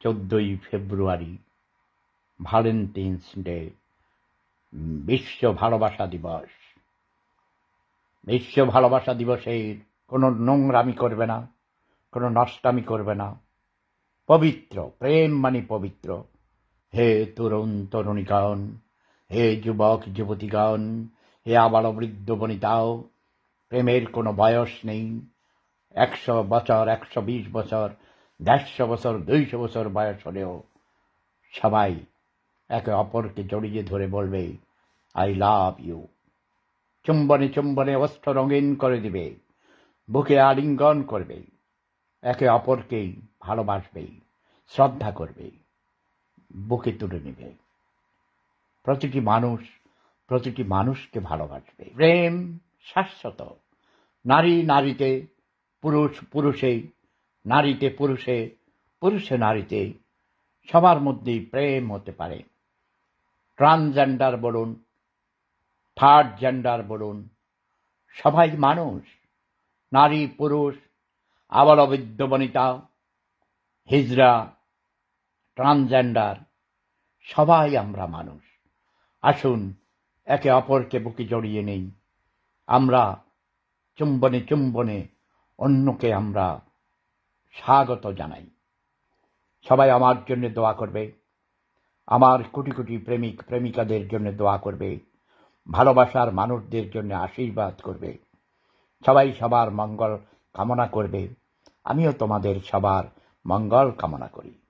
চোদ্দই ফেব্রুয়ারি Valentine's day বিশ্ব ভালোবাসা দিবস। বিশ্ব ভালোবাসা দিবসের কোনো নোংরামি করবে না, কোনো নষ্টামি করবে না। পবিত্র, প্রেম মানে পবিত্র। হে তরুণ তরুণী তরুণীগণ, হে যুবক যুবতী যুবতীগণ, হে আবার বৃদ্ধ বনিতাও, প্রেমের কোনো বয়স নেই। একশো বছর, একশো বিশ বছর দেড়শো বছর, দুইশো বছর বয়স হলেও সবাই একে অপরকে জড়িয়ে ধরে বলবে আই লাভ ইউ চুম্বনে চুম্বনে অস্ত্র রঙিন করে দিবে, বুকে আলিঙ্গন করবে, একে অপরকেই ভালোবাসবে, শ্রদ্ধা করবে, বুকে তুলে নেবে। প্রতিটি মানুষ প্রতিটি মানুষকে ভালোবাসবে। প্রেম শাশ্বত। নারী নারীতে পুরুষ পুরুষে নারীতে পুরুষে পুরুষে নারীতে সবার মধ্যেই প্রেম হতে পারে। ট্রান্সজেন্ডার বলুন, থার্ড জেন্ডার বলুন, সবাই মানুষ, নারী, পুরুষ আবার অবৈধ বনিতা, হিজড়া, ট্রান্সজেন্ডার, সবাই আমরা মানুষ। আসুন, একে অপরকে বুকে জড়িয়ে নেই। আমরা চুম্বনে চুম্বনে অন্যকে আমরা স্বাগত জানাই। সবাই আমার জন্য দোয়া করবে। আমার কোটি কোটি প্রেমিক, প্রেমিকাদের জন্য দোয়া করবে। ভালোবাসার মানুষদের জন্য আশীর্বাদ করবে। সবাই সবার মঙ্গল কামনা করবে। আমিও তোমাদের সবার মঙ্গল কামনা করি।